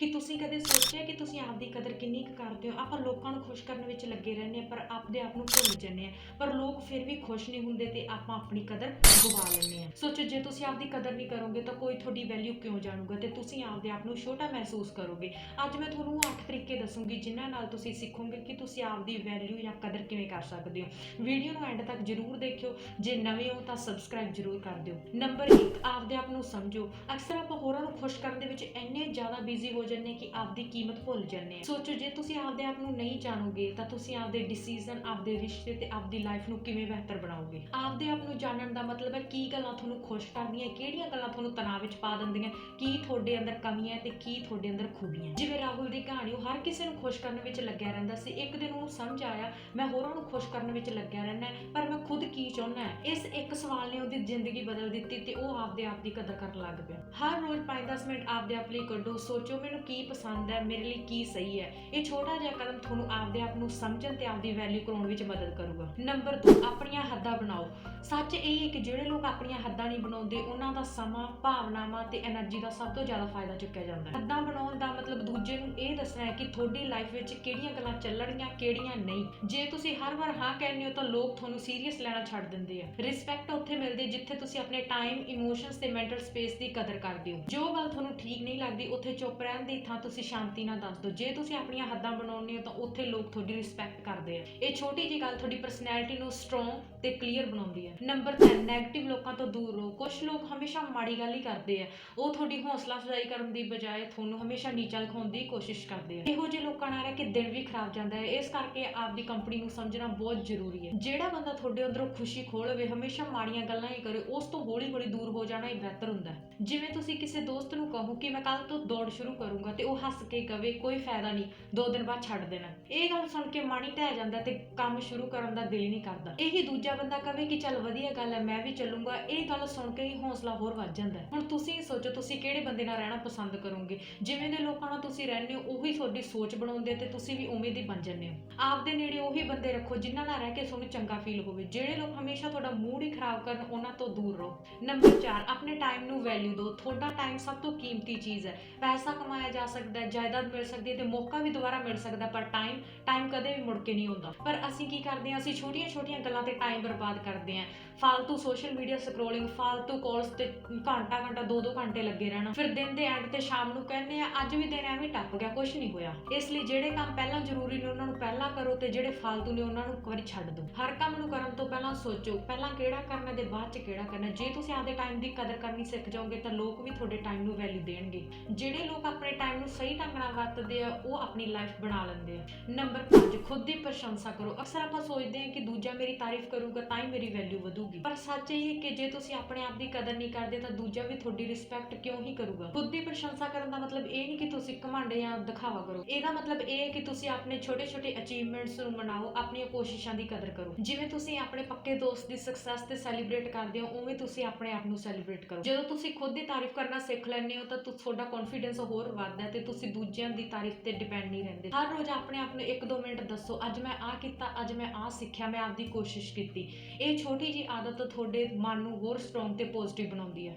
ਕਿ ਤੁਸੀਂ ਕਦੇ ਸੋਚਿਆ ਕਿ ਤੁਸੀਂ ਆਪਦੀ ਕਦਰ ਕਿੰਨੀ ਕੁ ਕਰਦੇ ਹੋ? ਆਪਾਂ ਲੋਕਾਂ ਨੂੰ ਖੁਸ਼ ਕਰਨ ਵਿੱਚ ਲੱਗੇ ਰਹਿੰਦੇ ਆ ਪਰ ਆਪਦੇ ਆਪ ਨੂੰ ਭੁੱਲ ਜਾਂਦੇ ਆ ਪਰ ਲੋਕ ਫਿਰ ਵੀ ਖੁਸ਼ ਨਹੀਂ ਹੁੰਦੇ ਤੇ ਆਪਾਂ ਆਪਣੀ ਕਦਰ ਗਵਾ ਲੈਂਦੇ ਆ ਸੋਚੋ, ਜੇ ਤੁਸੀਂ ਆਪਦੀ ਕਦਰ ਨਹੀਂ ਕਰੋਗੇ ਤਾਂ ਕੋਈ ਤੁਹਾਡੀ ਵੈਲਿਊ ਕਿਉਂ ਜਾਣੂਗਾ ਤੇ ਤੁਸੀਂ ਆਪਦੇ ਆਪ ਨੂੰ ਛੋਟਾ ਮਹਿਸੂਸ ਕਰੋਗੇ? ਅੱਜ ਮੈਂ ਤੁਹਾਨੂੰ ਉਹ ਅੱਠ ਤਰੀਕੇ ਦੱਸੂਗੀ ਜਿਨ੍ਹਾਂ ਨਾਲ ਤੁਸੀਂ ਸਿੱਖੋਗੇ ਕਿ ਤੁਸੀਂ ਆਪਦੀ ਵੈਲਿਊ ਜਾਂ ਕਦਰ ਕਿਵੇਂ ਕਰ ਸਕਦੇ ਹੋ। ਵੀਡੀਓ ਨੂੰ ਐਂਡ ਤੱਕ ਜਰੂਰ ਦੇਖਿਓ। ਜੇ ਨਵੇਂ ਹੋ ਤਾਂ ਸਬਸਕ੍ਰਾਈਬ ਜਰੂਰ ਕਰ ਦਿਓ। ਨੰਬਰ 1 ਆਪਦੇ ਆਪ ਨੂੰ ਸਮਝੋ। ਅਕਸਰ ਆਪਾਂ ਹੋਰਾਂ ਨੂੰ ਖੁਸ਼ ਕਰਨ ਦੇ ਵਿੱਚ ਇੰਨੇ ਜ਼ਿਆਦਾ ਬਿਜ਼ੀ ਹੋ ਜਾਂਦੇ ਕਿ ਆਪਦੀ ਕੀਮਤ ਭੁੱਲ ਜਾਂਦੇ ਸੋਚੋ, ਜੇ ਤੁਸੀਂ ਆਪਦੇ ਆਪ ਨੂੰ ਨਹੀਂ ਜਾਣੋਗੇ, ਤਾਂ ਤੁਸੀਂ ਆਪਦੇ ਡਿਸੀਜਨ ਆਪਦੇ ਰਿਸ਼ਤੇ ਤੇ ਆਪਦੀ ਲਾਈਫ ਨੂੰ ਕਿਵੇਂ ਬਿਹਤਰ ਬਣਾਓਗੇ? ਆਪਦੇ ਆਪ ਨੂੰ ਜਾਣਨ ਦਾ ਮਤਲਬ ਹੈ ਕੀ ਗੱਲਾਂ ਤੁਹਾਨੂੰ ਖੁਸ਼ ਕਰਦੀਆਂ, ਕਿਹੜੀਆਂ ਗੱਲਾਂ ਤੁਹਾਨੂੰ ਤਣਾਅ ਵਿੱਚ ਪਾ ਦਿੰਦੀਆਂ, ਕੀ ਤੁਹਾਡੇ ਅੰਦਰ ਕਮੀਆਂ ਤੇ ਕੀ ਤੁਹਾਡੇ ਅੰਦਰ ਖੂਬੀਆਂ। ਜਿਵੇਂ ਰਾਹੁਲ ਦੀ ਕਹਾਣੀ, ਉਹ ਹਰ ਕਿਸੇ ਨੂੰ ਖੁਸ਼ ਕਰਨ ਵਿੱਚ ਲੱਗਿਆ ਰਹਿੰਦਾ ਸੀ। ਇੱਕ ਦਿਨ ਉਹਨੂੰ ਸਮਝ ਆਇਆ, ਮੈਂ ਹੋਰਾਂ ਨੂੰ ਖੁਸ਼ ਕਰਨ ਵਿੱਚ ਲੱਗਿਆ ਰਹਿਣਾ ਪਰ ਮੈਂ ਖੁਦ ਕੀ ਚਾਹੁੰਦਾ ਇਸ ਇੱਕ ਸਵਾਲ ਨੇ ਉਹਦੀ ਜ਼ਿੰਦਗੀ ਬਦਲ ਦਿੱਤੀ ਤੇ ਉਹ ਆਪਦੇ ਆਪ ਦੀ ਕਦਰ ਕਰਨ ਲੱਗ ਪਿਆ। ਹਰ ਰੋਜ਼ 5-10 ਮਿੰਟ ਆਪਦੇ ਆਪ ਲਈ ਕੱਢੋ, ਸੋਚੋ, ਮੈਨੂੰ ਮੈਨੂੰ ਕੀ ਪਸੰਦ ਹੈ, ਮੇਰੇ ਲਈ ਕੀ ਸਹੀ ਹੈ, ਇਹ ਛੋਟਾ ਜਿਹਾ ਕਦਮ ਤੁਹਾਨੂੰ ਆਪਦੇ ਆਪ ਨੂੰ ਸਮਝਣ ਤੇ ਆਪਦੀ ਵੈਲਿਊ ਕਰਾਉਣ ਵਿੱਚ ਮਦਦ ਕਰੂਗਾ। ਨੰਬਰ 2 ਆਪਣੀਆਂ ਹੱਦਾਂ ਬਣਾਓ। ਸੱਚ ਇਹ ਹੈ ਕਿ ਜਿਹੜੇ ਲੋਕ ਆਪਣੀਆਂ ਹੱਦਾਂ ਨਹੀਂ ਬਣਾਉਂਦੇ, ਉਹਨਾਂ ਦਾ ਸਮਾਂ, ਭਾਵਨਾਵਾਂ ਤੇ એનર્ਜੀ ਦਾ ਸਭ ਤੋਂ ਜ਼ਿਆਦਾ ਫਾਇਦਾ ਚੁੱਕਿਆ ਜਾਂਦਾ ਹੈ। ਹੱਦਾਂ ਬਣਾਉਣ ਦਾ ਮਤਲਬ ਦੂਜੇ ਨੂੰ ਇਹ ਦੱਸਣਾ ਹੈ ਕਿ ਤੁਹਾਡੀ ਲਾਈਫ ਵਿੱਚ ਕਿਹੜੀਆਂ ਗੱਲਾਂ ਚੱਲਣਗੀਆਂ, ਕਿਹੜੀਆਂ ਨਹੀਂ। ਜੇ ਤੁਸੀਂ ਹਰ ਵਾਰ ਹਾਂ ਕਹਿੰਦੇ ਹੋ ਤਾਂ ਲੋਕ ਤੁਹਾਨੂੰ ਸੀਰੀਅਸ ਲੈਣਾ ਛੱਡ ਦਿੰਦੇ ਆ। ਰਿਸਪੈਕਟ ਉੱਥੇ ਮਿਲਦੀ ਜਿੱਥੇ ਤੁਸੀਂ ਆਪਣੇ ਟਾਈਮ ਇਮੋਸ਼ਨਸ ਤੇ ਮੈਂਟਲ ਸਪੇਸ ਦੀ ਕਦਰ ਕਰਦੇ ਹੋ। ਜੋ ਗੱਲ ਤੁਹਾਨੂੰ ਠੀਕ ਨਹੀਂ ਲੱਗਦੀ, ਉੱਥੇ ਚੁੱਪ ਰਹਿ ਦੀ ਥਾਂ ਤੁਸੀਂ ਸ਼ਾਂਤੀ ਨਾਲ ਦੱਸ ਦਿਓ। ਜੇ ਤੁਸੀਂ ਆਪਣੀਆਂ ਹੱਦਾਂ ਬਣਾਉਣੇ ਹੋ ਤਾਂ ਉੱਥੇ ਲੋਕ ਤੁਹਾਡੀ ਰਿਸਪੈਕਟ ਕਰਦੇ ਆ। ਇਹ ਛੋਟੀ ਜਿਹੀ ਗੱਲ ਤੁਹਾਡੀ ਪਰਸਨੈਲਿਟੀ ਨੂੰ ਸਟਰੋਂਗ ਤੇ ਕਲੀਅਰ ਬਣਾਉਂਦੀ ਹੈ ਨੰਬਰ 10 네ਗੇਟਿਵ ਲੋਕਾਂ ਤੋਂ ਦੂਰ ਰਹੋ। ਕੁਝ ਲੋਕ ਹਮੇਸ਼ਾ ਮਾੜੀ ਗੱਲ ਹੀ ਕਰਦੇ ਆ। ਉਹ ਤੁਹਾਡੀ ਹੌਸਲਾ ਅਫਜ਼ਾਈ ਕਰਨ ਦੀ ਬਜਾਏ ਤੁਹਾਨੂੰ ਹਮੇਸ਼ਾ ਨੀਚਾ ਦਿਖਾਉਣ ਦੀ ਕੋਸ਼ਿਸ਼ ਕਰਦੇ ਆ। ਇਹੋ ਜਿਹੇ ਲੋਕਾਂ ਨਾਲ ਰਹਿ ਕੇ ਦਿਨ ਵੀ ਖਰਾਬ ਜਾਂਦਾ ਹੈ। ਇਸ ਕਰਕੇ ਆਪਦੀ ਕੰਪਨੀ ਨੂੰ ਸਮਝਣਾ ਬਹੁਤ ਜ਼ਰੂਰੀ ਹੈ। ਜਿਹੜਾ ਬੰਦਾ ਤੁਹਾਡੇ ਅੰਦਰੋਂ ਖੁਸ਼ੀ ਖੋਲਵੇ ਹਮੇਸ਼ਾ ਮਾੜੀਆਂ ਗੱਲਾਂ ਹੀ ਕਰੇ, ਉਸ ਤੋਂ ਹੌਲੀ ਹੌਲੀ ਦੂਰ ਹੋ ਜਾਣਾ ਹੀ ਬਿਹਤਰ ਹੁੰਦਾ ਜਿਵੇਂ ਤੁਸੀਂ ਕਿਸੇ ਦੋਸਤ ਨੂੰ ਕਹੋ ਕਿ ਮੈਂ ਕੱਲ ਤੋਂ ਦੌੜ ਸ਼ੁਰੂ ਕਰੂੰਗਾ ਤੇ ਉਹ ਹੱਸ ਕੇ ਕਵੇ, ਕੋਈ ਫਾਇਦਾ ਨਹੀਂ, ਦੋ ਦਿਨ ਬਾਅਦ ਛੱਡ ਦੇਣਾ। ਇਹ ਗੱਲ ਸੁਣ ਕੇ ਮਨ ਹੀ ਢਹਿ ਜਾਂਦਾ ਤੇ ਕੰਮ ਸ਼ੁਰੂ ਕਰਨ ਦਾ ਦਿਲ ਨਹੀਂ ਕਰਦਾ। ਇਹੀ ਦੂਜਾ ਬੰਦਾ ਕਵੇ ਕਿ ਚੱਲ ਵਧੀਆ ਗੱਲ ਹੈ, ਮੈਂ ਵੀ ਚੱਲੂੰਗਾ। ਇਹ ਗੱਲ ਸੁਣ ਕੇ ਹੀ ਹੌਸਲਾ ਹੋਰ ਵੱਧ ਜਾਂਦਾ। ਹੁਣ ਤੁਸੀਂ ਸੋਚੋ, ਤੁਸੀਂ ਕਿਹੜੇ ਬੰਦੇ ਨਾਲ ਰਹਿਣਾ ਪਸੰਦ ਕਰੋਗੇ? ਜਿਵੇਂ ਦੇ ਲੋਕਾਂ ਨਾਲ ਤੁਸੀਂ ਰਹਿੰਦੇ ਹੋ, ਉਹੀ ਤੁਹਾਡੀ ਸੋਚ ਬਣਾਉਂਦੇ ਤੇ ਤੁਸੀਂ ਵੀ ਉਵੇਂ ਦੀ ਬਣ ਜਾਂਦੇ ਹੋ। ਆਪਦੇ ਨੇੜੇ ਉਹੀ ਬੰਦੇ ਰੱਖੋ, ਜਿਨ੍ਹਾਂ ਨਾਲ ਰਹਿ ਕੇ ਤੁਹਾਨੂੰ ਚੰਗਾ ਫੀਲ ਹੋਵੇ। ਜਿਹੜੇ ਲੋਕ ਹਮੇਸ਼ਾ ਤੁਹਾਡਾ ਮੂਡ ਹੀ ਖਰਾਬ ਕਰਨ, ਉਹਨਾਂ ਤੋਂ ਦੂਰ ਰਹੋ। ਨੰਬਰ 4 ਆਪਣੇ ਟਾਈਮ ਨੂੰ ਵੈਲਿਊ ਦਿਓ। ਤੁਹਾਡਾ ਟਾਈਮ ਸਭ ਤੋਂ ਕੀਮਤੀ ਚੀਜ਼ ਹੈ। ਪੈਸਾ ਕਮਾਇਆ ਬਣਾਇਆ ਜਾ ਸਕਦਾ ਹੈ ਜਾਇਦਾਦ ਮਿਲ ਸਕਦੀ ਹੈ ਤੇ ਮੌਕਾ ਵੀ ਦੁਬਾਰਾ ਮਿਲ ਸਕਦਾ, ਪਰ ਟਾਈਮ ਟਾਈਮ ਕਦੇ ਵੀ ਮੁੜ ਕੇ ਨਹੀਂ ਆਉਂਦਾ। ਪਰ ਅਸੀਂ ਕੀ ਕਰਦੇ ਹਾਂ? ਅਸੀਂ ਛੋਟੀਆਂ-ਛੋਟੀਆਂ ਗੱਲਾਂ ਤੇ ਟਾਈਮ ਬਰਬਾਦ ਕਰਦੇ ਹਾਂ। ਫालतू ਸੋਸ਼ਲ ਮੀਡੀਆ ਸਕਰੋਲਿੰਗ ਫालतू ਕਾਲਸ ਤੇ ਘੰਟਾ-ਘੰਟਾ, ਦੋ-ਦੋ ਘੰਟੇ ਲੱਗੇ ਰਹਿਣਾ। ਫਿਰ ਦਿਨ ਦੇ ਐਂਡ ਤੇ ਸ਼ਾਮ ਨੂੰ ਕਹਿੰਦੇ ਆ ਅੱਜ ਵੀ ਦਿਨ ਐਵੇਂ ਟੱਪ ਗਿਆ ਕੁਝ ਨਹੀਂ ਹੋਇਆ। ਇਸ ਲਈ ਜਿਹੜੇ ਕੰਮ ਪਹਿਲਾਂ ਜ਼ਰੂਰੀ ਨੇ, ਉਹਨਾਂ ਨੂੰ ਪਹਿਲਾਂ ਕਰੋ ਤੇ ਜਿਹੜੇ ਫਾਲਤੂ ਨੇ, ਉਹਨਾਂ ਨੂੰ ਇੱਕ ਵਾਰੀ ਛੱਡ ਦਿਓ। ਹਰ ਕੰਮ ਨੂੰ ਕਰਨ ਤੋਂ ਪਹਿਲਾਂ ਸੋਚੋ, ਪਹਿਲਾਂ ਕਿਹੜਾ ਕਰਨਾ ਤੇ ਬਾਅਦ ਚ ਕਿਹੜਾ ਕਰਨਾ ਜੇ ਤੁਸੀਂ ਆਪਦੇ ਟਾਈਮ ਦੀ ਕਦਰ ਕਰਨੀ ਸਿੱਖ ਜਾਓਗੇ ਤਾਂ ਲੋਕ ਵੀ ਤੁਹਾਡੇ ਟਾਈਮ ਨੂੰ ਵੈਲਿਊ ਦੇਣਗੇ। ਜਿਹੜੇ ਲੋਕ ਆਪਣੇ ਟਾਈਮ ਨੂੰ ਸਹੀ ਢੰਗ ਨਾਲ ਵਰਤਦੇ ਆ, ਉਹ ਆਪਣੀ ਲਾਈਫ ਬਣਾ ਲੈਂਦੇ ਆ। ਨੰਬਰ 5 ਖੁਦ ਦੀ ਪ੍ਰਸ਼ੰਸਾ ਕਰੋ। ਅਕਸਰ ਆਪਾਂ ਸੋਚਦੇ ਹਾਂ ਕਿ ਦੂਜਾ ਮੇਰੀ ਤਾਰੀਫ ਕਰੂਗਾ, ਤਾਂ ਹੀ ਮੇਰੀ ਵੈਲਿਊ ਵਧੂਗੀ। ਪਰ ਸੱਚ ਇਹ ਹੈ ਕਿ ਜੇ ਤੁਸੀਂ ਆਪਣੇ ਆਪ ਦੀ ਕਦਰ ਨਹੀਂ ਕਰਦੇ, ਤਾਂ ਦੂਜਾ ਵੀ ਤੁਹਾਡੀ ਰਿਸਪੈਕਟ ਕਿਉਂ ਹੀ ਕਰੂਗਾ? ਖੁਦ ਦੀ ਪ੍ਰਸ਼ੰਸਾ ਕਰਨ ਦਾ ਮਤਲਬ ਇਹ ਨਹੀਂ ਕਿ ਤੁਸੀਂ ਘਮੰਡ ਜਾਂ ਦਿਖਾਵਾ ਕਰੋ। ਇਹਦਾ ਮਤਲਬ ਇਹ ਹੈ ਕਿ ਤੁਸੀਂ ਆਪਣੇ ਛੋਟੇ-ਛੋਟੇ ਅਚੀਵਮੈਂਟਸ ਨੂੰ ਮਨਾਓ, ਆਪਣੀਆਂ ਕੋਸ਼ਿਸ਼ਾਂ ਦੀ ਕਦਰ ਕਰੋ। ਜਿਵੇਂ ਤੁਸੀਂ ਆਪਣੇ ਪੱਕੇ ਦੋਸਤ ਦੀ ਸਕਸੈਸ ਤੇ ਸੈਲੀਬ੍ਰੇਟ ਕਰਦੇ ਹੋ, ਉਵੇਂ ਤੁਸੀਂ ਆਪਣੇ ਆਪ ਨੂੰ ਸੈਲੀਬ੍ਰੇਟ ਕਰੋ। ਜਦੋਂ ਤੁਸੀਂ ਖੁਦ ਦੀ ਤਾਰੀਫ ਕਰਨਾ ਸਿੱਖ ਲੈਂਦੇ ਹੋ, ਤਾਂ ਤੁਹਾਡਾ ਕੌਨਫੀਡੈਂਸ ਹੋਰ ਵੱਧਦਾ ਹੈ ਤੇ ਤੁਸੀਂ ਦੂਜਿਆਂ ਦੀ ਤਾਰੀਫ ਤੇ ਡਿਪੈਂਡ ਨਹੀਂ ਰਹਿੰਦੇ। ਹਰ ਰੋਜ਼ ਆਪਣੇ ਆਪ ਨੂੰ 1-2 ਮਿੰਟ ਦੱਸੋ, ਅੱਜ ਮੈਂ ਆਹ ਕੀਤਾ, ਅੱਜ ਮੈਂ ਆਹ ਸਿੱਖਿਆ, ਮੈਂ ਆਪਦੀ ਕੋਸ਼ਿਸ਼ ਕੀਤੀ। ਇਹ ਛੋਟੀ ਜੀ ਆਦਤ ਤੁਹਾਡੇ ਮਨ ਨੂੰ ਹੋਰ ਸਟਰੋਂਗ ਤੇ ਪੋਜ਼ਿਟਿਵ ਬਣਾਉਂਦੀ ਹੈ।